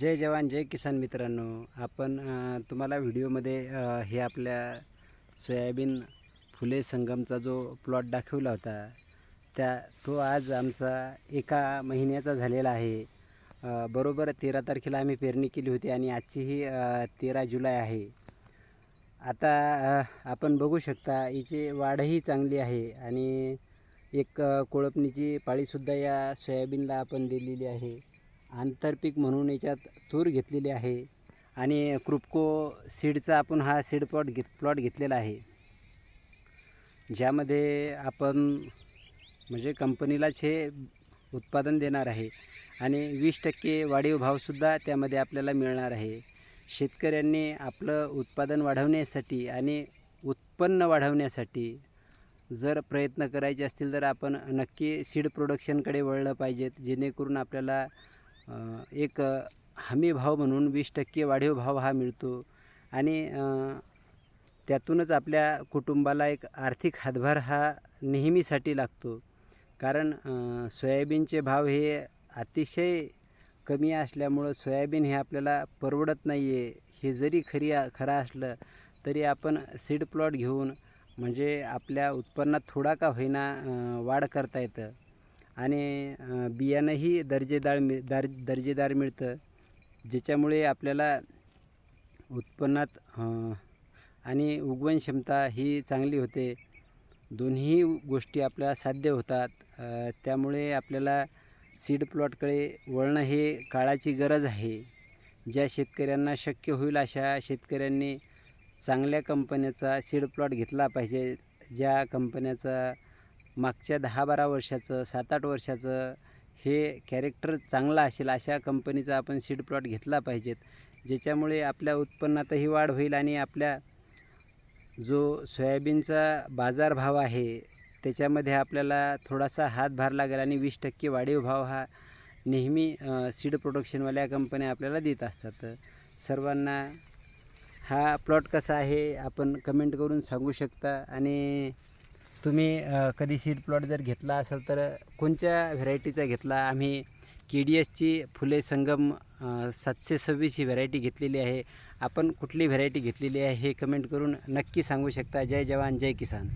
जय जवान जय किसान मित्रांनो. आपण तुम्हाला व्हिडिओमध्ये हे आपल्या सोयाबीन फुले संगमचा जो प्लॉट दाखवला होता त्या तो आज आमचा एका महिन्याचा झालेला आहे. बरोबर तेरा तारखेला आम्ही पेरणी केली होती आणि आजची ही तेरा जुलै आहे. आता आपण बघू शकता हिची वाढही चांगली आहे आणि एक कोळपणीची पाळीसुद्धा या सोयाबीनला आपण दिलेली आहे. आंतरपीक म्हणून याच्यात तूर घेतलेली आहे. आणि क्रुपको सीडचा आपण हा सीड प्लॉट घेत प्लॉट घेतलेला आहे. ज्यामध्ये आपण म्हणजे कंपनीलाच हे उत्पादन देणार आहे. आणि वीस टक्के वाढीव भावसुद्धा त्यामध्ये आपल्याला मिळणार आहे. शेतकऱ्यांनी आपलं उत्पादन वाढवण्यासाठी आणि उत्पन्न वाढवण्यासाठी जर प्रयत्न करायचे असतील तर आपण नक्की सीड प्रोडक्शनकडे वळलं पाहिजेत जेणेकरून आपल्याला एक हमी भाव म्हणून वीस टक्के वाढीव भाव हा मिळतो. आणि त्यातूनच आपल्या कुटुंबाला एक आर्थिक हातभार हा नेहमीसाठी लागतो. कारण सोयाबीनचे भाव हे अतिशय कमी असल्यामुळं सोयाबीन हे आपल्याला परवडत नाही आहे हे जरी खरी खरं असलं तरी आपण सीड प्लॉट घेऊन म्हणजे आपल्या उत्पन्नात थोडा का होईना वाढ करता येतं. आणि बियाणंही दर्जेदार मिळ दार दर्जेदार मिळतं. ज्याच्यामुळे आपल्याला उत्पन्नात आणि उगवण क्षमता ही चांगली होते. दोन्ही गोष्टी आपल्याला साध्य होतात. त्यामुळे आपल्याला सीड प्लॉटकडे वळणं हे काळाची गरज आहे. ज्या शेतकऱ्यांना शक्य होईल अशा शेतकऱ्यांनी चांगल्या कंपन्याचा सीड प्लॉट घेतला पाहिजे. ज्या कंपन्याचा मागच्या दहा बारा वर्षाचं सात आठ वर्षाचं हे कॅरेक्टर चांगलं असेल अशा कंपनीचा आपण सीड प्लॉट घेतला पाहिजेत. ज्याच्यामुळे आपल्या उत्पन्नातही वाढ होईल आणि आपल्या जो सोयाबीनचा बाजारभाव आहे त्याच्यामध्ये आपल्याला थोडासा हातभार लागेल आणि वीस टक्के वाढीव भाव हा नेहमी सीड प्रोडक्शनवाल्या कंपन्या आपल्याला देत असतात. सर्वांना हा प्लॉट कसा आहे आपण कमेंट करून सांगू शकता. आणि तुम्ही कधी सीड प्लॉट जर घेतला असेल तर कोणत्या व्हेरायटीचा घेतला? आम्ही के डी एसची फुले संगम सातशे सव्वीस ही व्हरायटी घेतलेली आहे. आपण कुठली व्हरायटी घेतलेली आहे हे कमेंट करून नक्की सांगू शकता. जय जवान जय किसान.